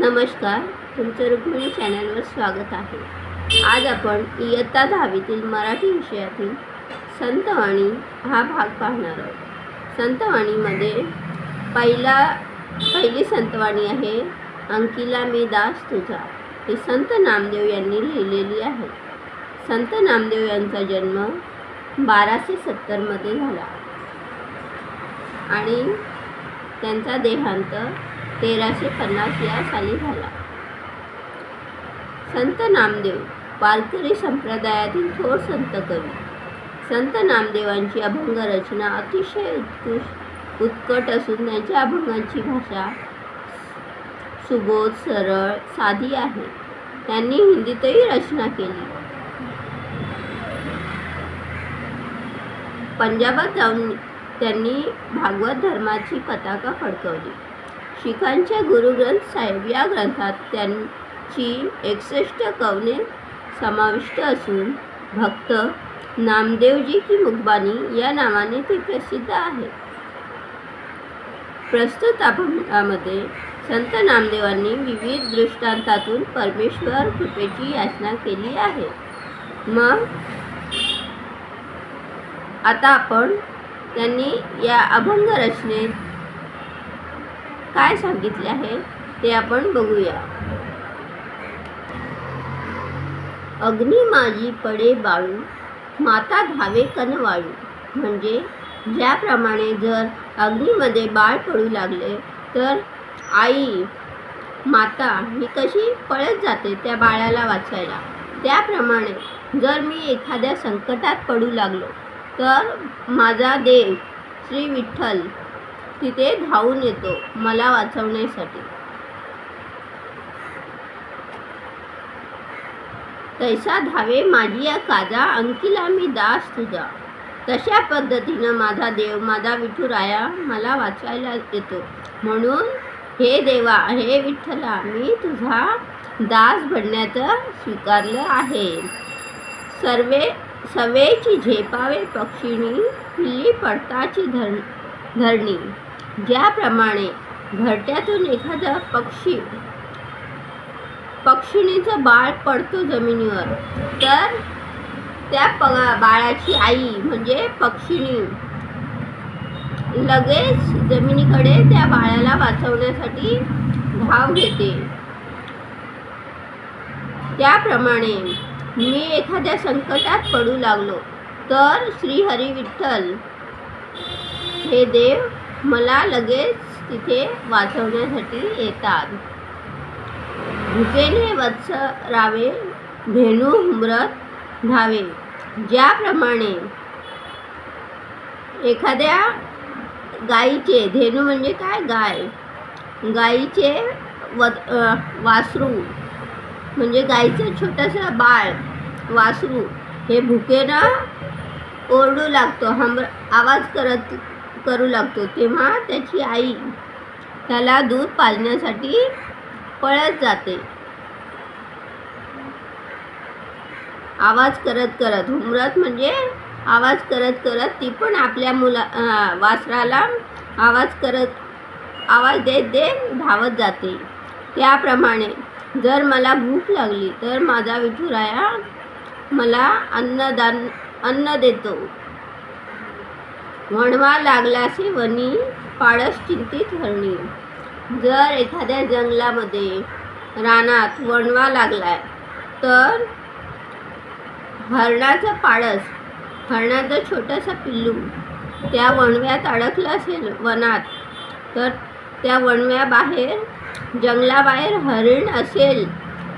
नमस्कार तुमचं रुक्मिणी चॅनलवर स्वागत आहे. आज आपण इयत्ता दहावीतील मराठी विषयातील संतवाणी हा भाग पाहणार आहोत. संतवाणीमध्ये पहिला पहिली संतवाणी आहे अंकिला मी दास तुझा. ही संत नामदेव यांनी लिहिलेली आहे. संत नामदेव यांचा जन्म बाराशे सत्तरमध्ये झाला. आणि त्यांचा देहांत तेराशे पन्नास या साली झाला. संत नामदेव वारकरी संप्रदायातील थोर संत कवी. संत नामदेवांची अभंग रचना अतिशय उत्कृष्ट उत्कट असून त्यांच्या अभंगांची भाषा सुबोध सरळ साधी आहे. त्यांनी हिंदीतही रचना केली. पंजाबात जाऊन त्यांनी भागवत धर्माची पताका फडकवली. शिखांच्या गुरुग्रंथ साहेब या ग्रंथात त्यांची एकसष्ट कवने समाविष्ट असून भक्त नामदेवजी की मुखबानी या नावाने ते प्रसिद्ध आहे प्रस्तुत अभंगामध्ये संत नामदेवांनी विविध दृष्टांतातून परमेश्वर कृपेची याचना केली आहे. मग आता आपण त्यांनी या अभंग रचनेत काय सांगितले आहे ते आपण बघूया. अग्नी माझी पडे बाळू माता धावे कन वाळू म्हणजे ज्याप्रमाणे जर अग्नीमध्ये बाळ पडू लागले तर आई माता ही कशी पळत जाते त्या बाळाला वाचायला? त्याप्रमाणे जर मी एखाद्या संकटात पडू लागलो तर माझा देव श्री विठ्ठल तिथे धावून येतो मला वाचवण्यासाठी. तैसा धावे माझी या काजा अंकिला मी दास तुझा. तशा पद्धतीनं माझा देव माझा विठुराया मला वाचायला येतो. म्हणून हे देवा हे विठ्ठला मी तुझा दास बनण्याचं स्वीकारलं आहे. सर्वे सवेची झेपावे पक्षिणी पिल्ली पडताची धर धरणी. ज्याप्रमाणे घरट्यातून एखादा पक्षी पक्षिणीचं बाळ पडतो जमिनीवर तर त्या प बाळाची आई म्हणजे पक्षिणी लगेच जमिनीकडे त्या बाळाला वाचवण्यासाठी धाव घेते. त्याप्रमाणे मी एखाद्या संकटात पडू लागलो तर श्री हरी विठ्ठल हे देव मला लगेच तिथे वाचवण्यासाठी येतात. भुकेने वत्स रावे धेनू हुमरत धावे ज्याप्रमाणे एखाद्या गाईचे धेनू म्हणजे काय? गाय. गाईचे व वासरू म्हणजे गाईचं छोटंसं बाळ वासरू हे भुकेनं ओरडू लागतो. हम आवाज करत करू लागतो तेव्हा त्याची आई त्याला दूध पाजण्यासाठी पळत जाते. आवाज करत करत हुमरत म्हणजे आवाज करत करत ती पण आपल्या मुला वासराला आवाज करत आवाज देत देत धावत जाते. त्याप्रमाणे जर मला भूक लागली तर माझा विठुराया मला अन्नदान अन्न देतो. वणवा लागलासे वनी पाळस चिंतित हरणी. जर एखाद्या जंगलामध्ये रानात वणवा लागलाय तर हरणाचं पाळस हरणाचं छोटंसं पिल्लू त्या वणव्यात अडकलं असेल वनात तर त्या वणव्याबाहेर जंगलाबाहेर हरिण असेल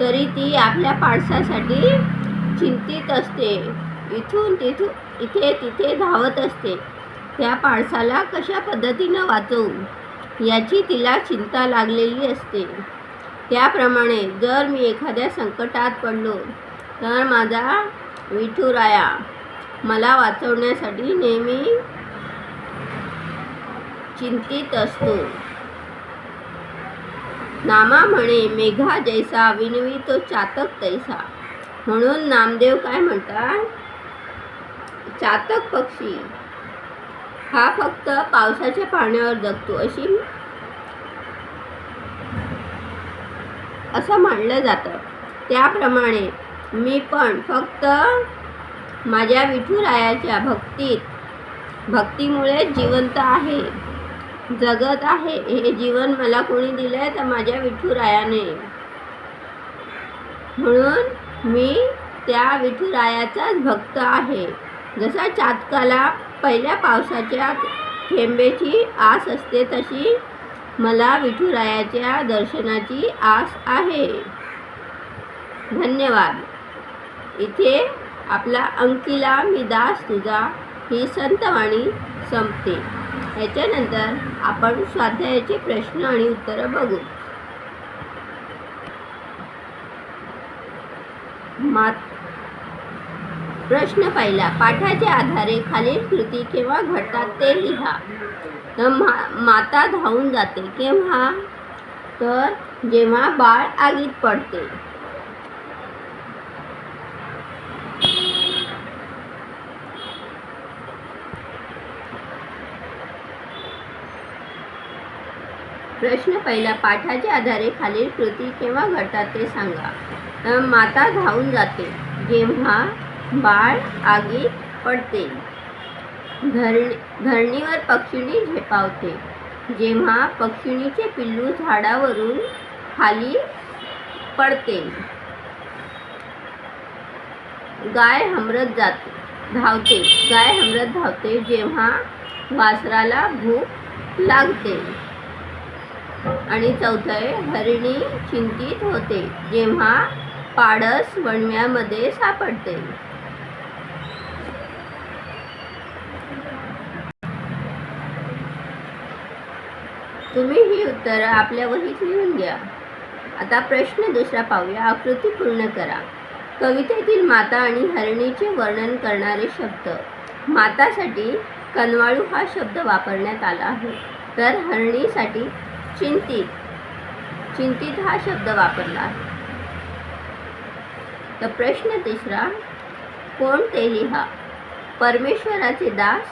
तरी ती आपल्या पाळसासाठी चिंतित असते. इथून तिथून इथे तिथे धावत असते. त्या पाडसाला कशा पद्धतीनं वाचवू? याची तिला चिंता लागलेली असते. त्याप्रमाणे जर मी एखाद्या संकटात पडलो तर माझा विठुराया मला वाचवण्यासाठी नेहमी चिंतित असतो. नामा म्हणे मेघा जैसा विनवी तो चातक तैसा. म्हणून नामदेव काय म्हणतात? चातक पक्षी. हा फक्त पावसाच्या पाण्यावर जगतो अशी असं मानलं जातं. त्याप्रमाणे मी पण फक्त माझ्या विठुरायाच्या भक्तीत भक्तीमुळे जिवंत आहे जगत आहे. हे जीवन मला कोणी दिलं आहे तर माझ्या विठुरायाने. म्हणून मी त्या विठुरायाचाच भक्त आहे. जसा चातकाला पहिल्या पावसाच्या थेंबेची आस असते तशी मला विठुरायाच्या दर्शनाची आस आहे. धन्यवाद. इथे आपला अंकिला मी दास तुझा ही संतवाणी संपते. याच्यानंतर आपण स्वाध्यायाचे प्रश्न आणि उत्तरं बघू. मात प्रश्न पहिला. पाठाच्या आधारे खालील कृती केव्हा घडतात ते लिहा. तर मा माता धावून जाते. केव्हा? तर जेव्हा बाळ आगीत पडते. प्रश्न पहिला. पाठाच्या आधारे खालील कृती केव्हा घडतात ते सांगा. तर माता धावून जाते. जेव्हा? बाळ आगी पडते. धरणी धरणीवर पक्षिणी झेपावते. जेव्हा पक्षिणीचे पिल्लू झाडावरून खाली पडते गाय हमरत जाते धावते. गाय हमरत धावते जेव्हा वासराला भूक लागते. आणि चौथे हरिणी चिंतित होते जेव्हा पाडस वणव्यामध्ये सापडते. तुम्ही ही उत्तरं आपल्या वहीत लिहून घ्या. आता प्रश्न दुसरा पाहूया. आकृती पूर्ण करा. कवितेतील माता आणि हरणीचे वर्णन करणारे शब्द. मातासाठी कनवाळू हा शब्द वापरण्यात आला आहे. तर हरणीसाठी चिंतित. चिंतित हा शब्द वापरला आहे. तर प्रश्न तिसरा. कोण ते लिहा? परमेश्वराचे दास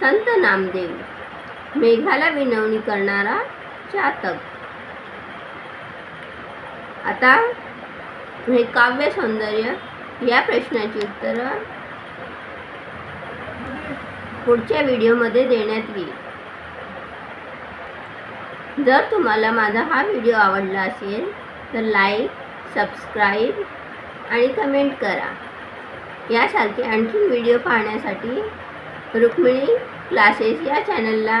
संत नामदेव. मेघाला विनवणी करणारा चातक आता हे काव्य सौंदर्य या प्रश्नाची उत्तरं पुढच्या व्हिडिओमध्ये देण्यात येईल. जर तुम्हाला माझा हा व्हिडिओ आवडला असेल तर लाईक सबस्क्राईब आणि कमेंट करा. यासारखे आणखी व्हिडिओ पाहण्यासाठी रुक्मिणी क्लासेस या चॅनलला